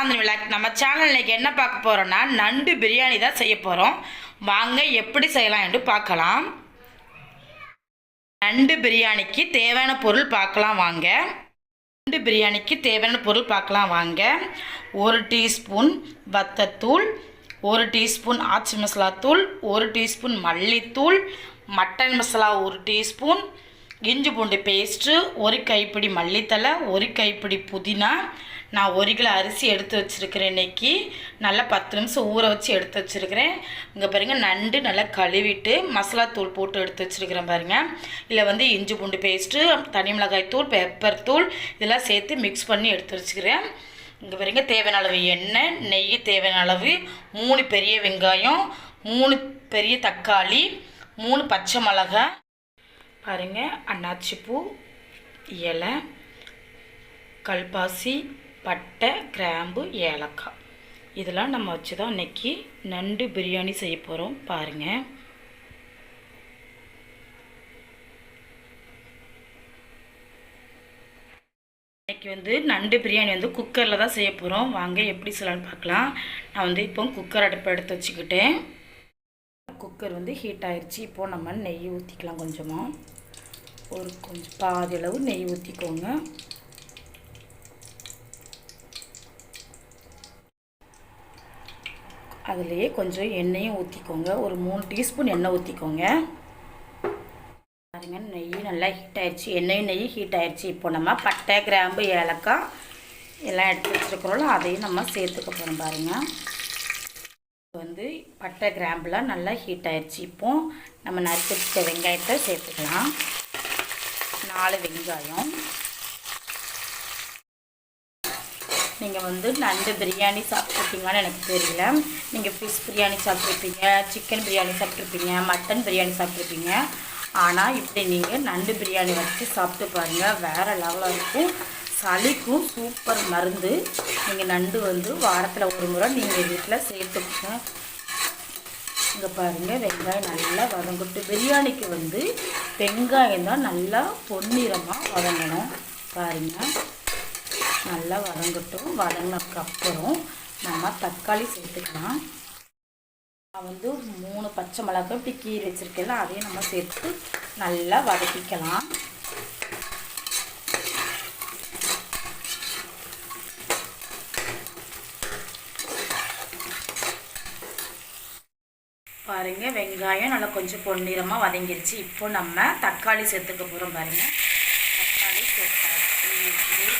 Chandni vlog நம்ம channel இன்றைக்கி என்ன பார்க்க போகிறோன்னா நண்டு பிரியாணி தான் செய்ய போகிறோம் வாங்க எப்படி செய்யலாம் என்று பார்க்கலாம். நண்டு பிரியாணிக்கு தேவையான பொருள் பார்க்கலாம் வாங்க. நண்டு பிரியாணிக்கு தேவையான பொருள் பார்க்கலாம் வாங்க. ஒரு டீஸ்பூன் வத்தத்தூள் ஒரு டீஸ்பூன் ஆச்சி மசாலா தூள் ஒரு டீஸ்பூன் மல்லித்தூள் மட்டன் மசாலா ஒரு டீஸ்பூன் இஞ்சி பூண்டு பேஸ்ட்டு ஒரு கைப்பிடி மல்லித்தலை ஒரு கைப்பிடி புதினா. நான் ஒரு கிலோ அரிசி எடுத்து வச்சுருக்கிறேன் இன்றைக்கி நல்லா பத்து நிமிஷம் ஊற வச்சு எடுத்து வச்சுருக்கிறேன். இங்கே பாருங்கள் நண்டு நல்லா கழுவிட்டு மசாலா தூள் போட்டு எடுத்து வச்சுருக்கிறேன் பாருங்கள் இதில் வந்து இஞ்சி பூண்டு பேஸ்ட்டு தனி மிளகாய் தூள் பெப்பர் தூள் இதெல்லாம் சேர்த்து மிக்ஸ் பண்ணி எடுத்து வச்சுக்கிறேன் இங்கே பாருங்க தேவையான அளவு எண்ணெய் நெய் தேவையான அளவு மூணு பெரிய வெங்காயம் மூணு பெரிய தக்காளி மூணு பச்சை மிளகாய். பாருங்க அன்னாச்சி பூ இலை கல்பாசி பட்டை கிராம்பு ஏலக்காய். இதெல்லாம் நம்ம வச்சு தான் இன்றைக்கி நண்டு பிரியாணி செய்ய போகிறோம் பாருங்கள் இன்னைக்கு வந்து நண்டு பிரியாணி வந்து குக்கரில் தான் செய்ய போகிறோம் வாங்க எப்படி செய்யலாம்னு பார்க்கலாம். நான் வந்து இப்போ குக்கர் அடுப்பை எடுத்து வச்சுக்கிட்டேன். குக்கர் வந்து ஹீட் ஆயிடுச்சு இப்போது நம்ம நெய் ஊற்றிக்கலாம் கொஞ்சமாக ஒரு கொஞ்சம் பாதி அளவு நெய் ஊற்றிக்கோங்க அதுலேயே கொஞ்சம் எண்ணெயும் ஊற்றிக்கோங்க ஒரு மூணு டீஸ்பூன் எண்ணெய் ஊற்றிக்கோங்க பாருங்க நெய் நல்லா ஹீட் ஆயிடுச்சு எண்ணெயும் நெய் ஹீட் ஆயிடுச்சு இப்போ நம்ம பட்டை கிராம்பு ஏலக்காய் எல்லாம் எடுத்து வச்சுருக்குறோம்ல அதையும் நம்ம சேர்த்துக்க போகிறோம் பாருங்கள் வந்து பட்டை கிராம்புலாம் நல்லா ஹீட் ஆயிடுச்சு இப்போ நம்ம நறுக்கி வச்சுக்க வெங்காயத்தை சேர்த்துக்கலாம். நாலு வெங்காயம். நீங்கள் வந்து நண்டு பிரியாணி சாப்பிட்ருப்பீங்களான்னு எனக்கு தெரியல. நீங்கள் ஃபிஷ் பிரியாணி சாப்பிட்ருப்பீங்க சிக்கன் பிரியாணி சாப்பிட்ருப்பீங்க மட்டன் பிரியாணி சாப்பிட்ருப்பீங்க ஆனால் இப்படி நீங்கள் நண்டு பிரியாணி வச்சு சாப்பிட்டு பாருங்கள் வேறு லெவலாக இருக்கும். சளிக்கும் சூப்பர் மருந்து. நீங்கள் நண்டு வந்து வாரத்தில் ஒரு முறை நீங்கள் வீட்டில் சேர்த்துக்கோங்க இங்கே பாருங்கள் வெங்காயம் நல்லா வதங்கட்டும். பிரியாணிக்கு வந்து வெங்காயம் தான் நல்லா பொன்னிறமாக வதங்கணும். பாருங்கள் நல்லா வதங்கட்டும். வதங்கினதுக்கப்புறம் நம்ம தக்காளி சேர்த்துக்கலாம். நான் வந்து மூணு பச்சை மிளகாய் இப்படி கீரை வச்சுருக்கேன் அதையும் நம்ம சேர்த்து நல்லா வதக்கிக்கலாம். பாருங்க. வெங்காயம் நல்லா கொஞ்சம் பொன்னிறமாக வதங்கிருச்சு. இப்போ நம்ம தக்காளி சேர்த்துக்க போகிறோம் பாருங்க. தக்காளி சேர்த்தாச்சு.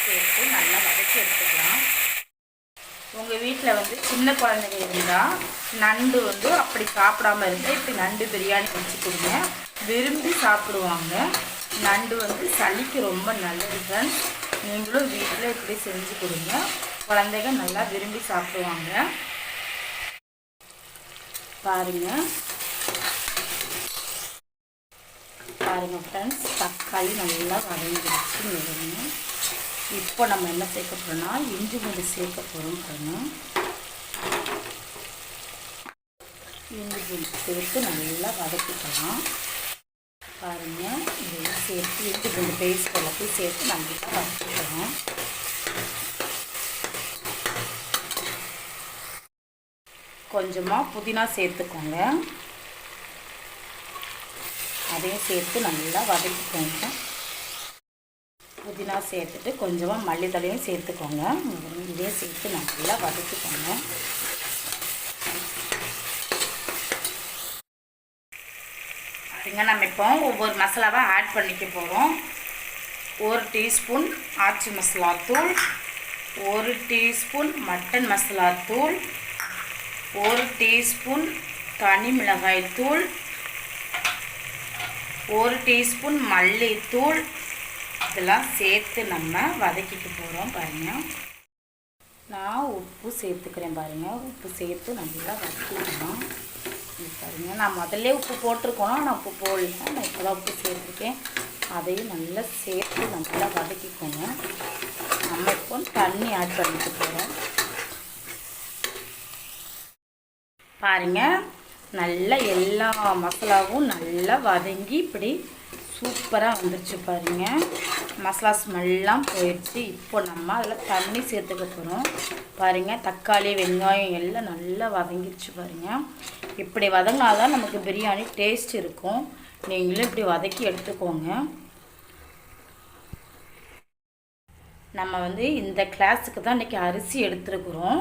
சேர்த்து நல்லா வதக்கி எடுத்துக்கலாம். உங்கள் வீட்டில் வந்து சின்ன குழந்தைங்க இருந்தால் நண்டு வந்து அப்படி சாப்பிடாம இருந்தால் இப்படி நண்டு பிரியாணி வச்சு கொடுங்க. விரும்பி சாப்பிடுவாங்க. நண்டு வந்து சளிக்கு ரொம்ப நல்லது ஃப்ரெண்ட்ஸ் நீங்களும் வீட்டில் இப்படி செஞ்சு கொடுங்க. குழந்தைங்க நல்லா விரும்பி சாப்பிடுவாங்க. பாருங்க. பாருங்க ஃப்ரெண்ட்ஸ் தக்காளி நல்லா வதங்கிடுச்சு நெருங்க இப்போ நம்ம என்ன சேர்க்க போகிறோம்னா இஞ்சி பூண்டு சேர்க்க போகிறோம் பாருங்க. இஞ்சி பூண்டு சேர்த்து நல்லா வதக்கிக்கலாம். பாருங்க இதையும் சேர்த்து இஞ்சி பூண்டு பேஸ்ட் எல்லாத்தையும் சேர்த்து நல்லா வதக்கிக்கலாம். கொஞ்சமாக புதினா சேர்த்துக்கோங்க. அதையும் சேர்த்து நல்லா வதக்கிக்கோங்க. புதினா சேர்த்துட்டு கொஞ்சமாக மல்லித்தலையும் சேர்த்துக்கோங்க. இதையும் சேர்த்து நல்லா வதக்கிக்கோங்க. நம்ம இப்போ ஒவ்வொரு மசாலாவாக ஆட் பண்ணிக்க போகிறோம் ஒரு டீஸ்பூன் ஆச்சி மசாலா தூள் ஒரு டீஸ்பூன் மட்டன் மசாலா தூள் ஒரு டீஸ்பூன் தனி மிளகாய்த்தூள் ஒரு டீஸ்பூன் மல்லித்தூள். இதெல்லாம் சேர்த்து நம்ம வதக்கிக்க போகிறோம் பாருங்கள் நான் உப்பு சேர்த்துக்கிறேன் பாருங்கள் உப்பு சேர்த்து நல்லா வதக்கிக்கணும் பாருங்கள் நான் முதல்ல உப்பு போட்டிருக்கோம். நான் உப்பு போடல. நான் இப்போ தான் உப்பு சேர்த்துருக்கேன். அதையும் நல்லா சேர்த்து நல்லா வதக்கிக்கோங்க. நம்ம இப்போ தண்ணி ஆட் பண்ணிட்டு போகிறோம் பாருங்கள் நல்லா எல்லா மசாலாவும் நல்லா வதங்கி இப்படி சூப்பராக வந்துருச்சு பாருங்க. மசாலா ஸ்மெல்லாம் போயிடுச்சு. இப்போ நம்ம அதில் தண்ணி சேர்த்துக்க போகிறோம் பாருங்கள் தக்காளி வெங்காயம் எல்லாம் நல்லா வதங்கிடுச்சு பாருங்கள் இப்படி வதங்கினாதான் நமக்கு பிரியாணி டேஸ்ட் இருக்கும். நீங்களும் இப்படி வதக்கி எடுத்துக்கோங்க. நம்ம வந்து இந்த கிளாஸுக்கு தான் இன்றைக்கி அரிசி எடுத்துருக்குறோம்.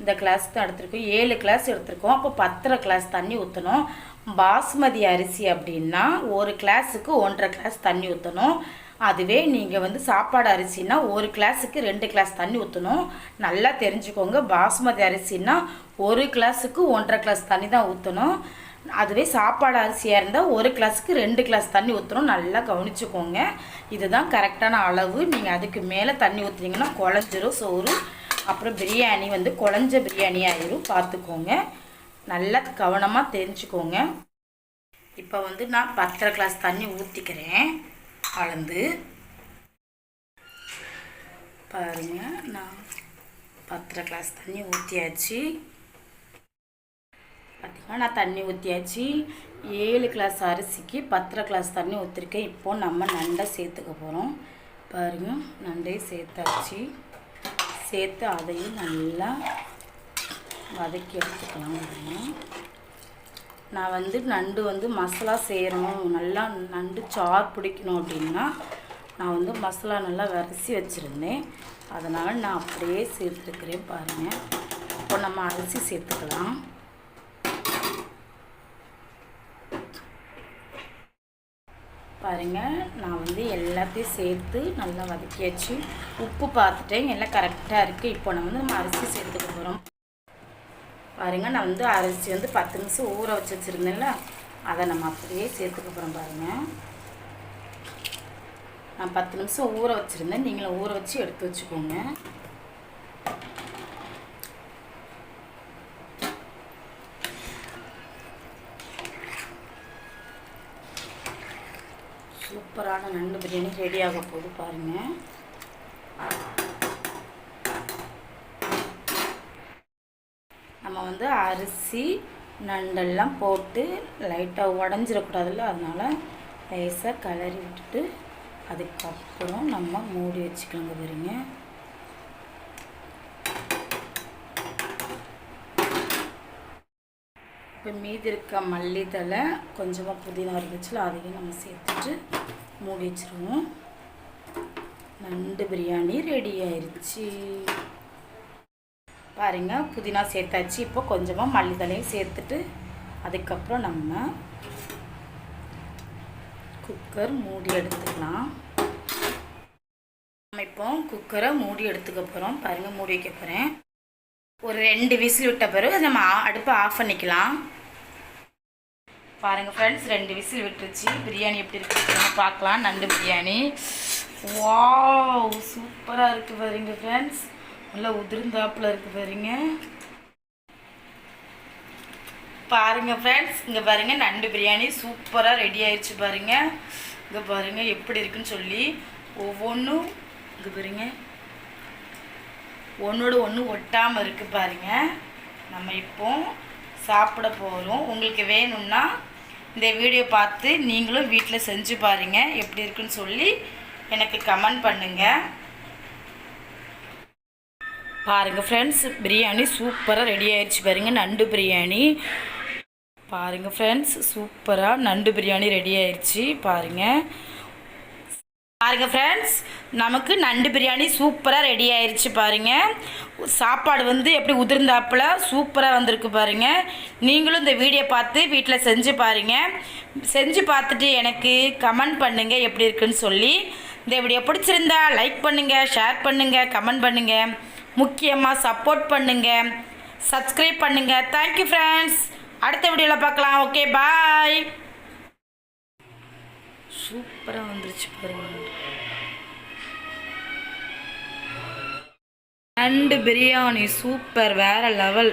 இந்த கிளாஸ் தான் எடுத்திருக்கோம். ஏழு கிளாஸ் எடுத்திருக்கோம். அப்போ பத்தரை கிளாஸ் தண்ணி ஊற்றணும் பாஸ்மதி அரிசி அப்படின்னா ஒரு கிளாஸுக்கு ஒன்றரை கிளாஸ் தண்ணி ஊற்றணும் அதுவே நீங்கள் வந்து சாப்பாடு அரிசினா ஒரு கிளாஸுக்கு ரெண்டு கிளாஸ் தண்ணி ஊற்றணும் நல்லா தெரிஞ்சுக்கோங்க. பாஸ்மதி அரிசினா ஒரு கிளாஸுக்கு ஒன்றரை கிளாஸ் தண்ணி தான் ஊற்றணும் அதுவே சாப்பாடு அரிசியாக இருந்தால் ஒரு கிளாஸுக்கு ரெண்டு கிளாஸ் தண்ணி ஊற்றணும் நல்லா கவனிச்சுக்கோங்க. இதுதான் கரெக்டான அளவு. நீங்கள் அதுக்கு மேலே தண்ணி ஊற்றுனீங்கன்னா குழஞ்சிரும் சோறு அப்புறம் பிரியாணி வந்து குழஞ்ச பிரியாணி ஆயிரும். பார்த்துக்கோங்க. நல்லா கவனமாக தெரிஞ்சுக்கோங்க. இப்போ வந்து நான் பத்தரை கிளாஸ் தண்ணி ஊற்றிக்கிறேன் அளந்து பாருங்க நான் பத்தரை கிளாஸ் தண்ணி ஊற்றியாச்சு பார்த்தீங்கன்னா நான் தண்ணி ஊற்றியாச்சு ஏழு கிளாஸ் அரிசிக்கு பத்தரை கிளாஸ் தண்ணி ஊற்றிருக்கேன் இப்போ நம்ம நண்டை சேர்த்துக்க போகிறோம் பாருங்க நண்டையும் சேர்த்தாச்சு. சேர்த்து அதையும் நல்லா வதக்கி எடுத்துக்கலாம் நான் வந்து நண்டு வந்து மசாலா செய்கிறோம் நல்லா நண்டு சார் பிடிக்கணும் அப்படின்னா நான் வந்து மசாலா நல்லா விரசி வச்சுருந்தேன். அதனால் நான் அப்படியே சேர்த்துருக்கிறேன் பாருங்கள் இப்போ நம்ம அரிசி சேர்த்துக்கலாம். பாருங்கள் நான் வந்து எல்லாத்தையும் சேர்த்து நல்லா வதக்கியாச்சு. உப்பு பார்த்துட்டேன். எல்லாம் கரெக்டாக இருக்குது இப்போ நம்ம வந்து நம்ம அரிசி சேர்த்துக்க போகிறோம் பாருங்கள் நான் வந்து அரிசி வந்து பத்து நிமிஷம் ஊற வச்சு வச்சுருந்தேன்ல. அதை நம்ம அப்படியே சேர்த்துக்க போகிறோம் பாருங்கள் நான் பத்து நிமிஷம் ஊற வச்சுருந்தேன். நீங்களும் ஊற வச்சு எடுத்து வச்சுக்கோங்க. சூப்பரான நண்டு பிரியாணி ரெடி ஆக போகுது பாருங்கள் நம்ம வந்து அரிசி நண்டெல்லாம் போட்டு லைட்டாக உடஞ்சிடக்கூடாதுல்ல அதனால் லேசாக கிளறி விட்டுட்டு அதுக்கப்புறம் நம்ம மூடி வச்சுக்கோங்க பாருங்கள் இப்போ மீதி இருக்க மல்லித்தலை கொஞ்சமாக புதினா இருந்துச்சுல அதையும் நம்ம சேர்த்துட்டு மூடி வச்சுருவோம். நண்டு பிரியாணி ரெடி ஆயிடுச்சு பாருங்க புதினா சேர்த்தாச்சு. இப்போ கொஞ்சமாக மல்லித்தலையும் சேர்த்துட்டு அதுக்கப்புறம் நம்ம குக்கர் மூடி எடுத்துக்கலாம். நம்ம இப்போ குக்கரை மூடி எடுத்துக்க போகிறோம் பாருங்கள் மூடி வைக்க போகிறேன் ஒரு ரெண்டு விசில் விட்ட பிறகு நம்ம அடுப்பை ஆஃப் பண்ணிக்கலாம். பாருங்கள் ஃப்ரெண்ட்ஸ் ரெண்டு விசில் விட்டுருச்சு. பிரியாணி எப்படி இருக்குன்னு பார்க்கலாம். நண்டு பிரியாணி. வா சூப்பராக இருக்குது பாருங்க ஃப்ரெண்ட்ஸ் நல்லா உதிர்ந்தாப்பில் இருக்குது பாருங்க. பாருங்கள் ஃப்ரெண்ட்ஸ் இங்கே பாருங்கள் நண்டு பிரியாணி சூப்பராக ரெடி ஆயிடுச்சு பாருங்கள் இங்கே பாருங்கள் எப்படி இருக்குன்னு சொல்லி. ஒவ்வொன்றும் இங்கே பாருங்க. ஒன்றோட ஒன்று ஒட்டாமல் இருக்குது பாருங்கள் நம்ம இப்போ சாப்பிட போகிறோம் உங்களுக்கு வேணும்னா இந்த வீடியோ பார்த்து நீங்களும் வீட்டில் செஞ்சு பாருங்கள் எப்படி இருக்குன்னு சொல்லி எனக்கு கமெண்ட் பண்ணுங்கள் பாருங்கள் ஃப்ரெண்ட்ஸ் பிரியாணி சூப்பராக ரெடி ஆயிடுச்சு பாருங்கள் நண்டு பிரியாணி. பாருங்கள் ஃப்ரெண்ட்ஸ் சூப்பராக நண்டு பிரியாணி ரெடி ஆயிடுச்சு பாருங்கள் பாருங்கள் ஃப்ரெண்ட்ஸ் நமக்கு நண்டு பிரியாணி சூப்பராக ரெடி ஆயிடுச்சு பாருங்கள் சாப்பாடு வந்து எப்படி உதிர்ந்தாப்புல சூப்பராக வந்திருக்கு பாருங்கள் நீங்களும் இந்த வீடியோ பார்த்து வீட்டில் செஞ்சு பாருங்கள் செஞ்சு பார்த்துட்டு எனக்கு கமெண்ட் பண்ணுங்கள் எப்படி இருக்குன்னு சொல்லி. இந்த வீடியோ பிடிச்சிருந்தா லைக் பண்ணுங்கள் ஷேர் பண்ணுங்கள் கமெண்ட் பண்ணுங்கள் முக்கியமாக சப்போர்ட் பண்ணுங்கள் சப்ஸ்கிரைப் பண்ணுங்கள் தேங்க்யூ ஃப்ரெண்ட்ஸ் அடுத்த வீடியோவில் பார்க்கலாம். ஓகே பாய் சூப்பராக வந்துருச்சு பாருங்கள் நண்டு பிரியாணி சூப்பர் வேற லெவல்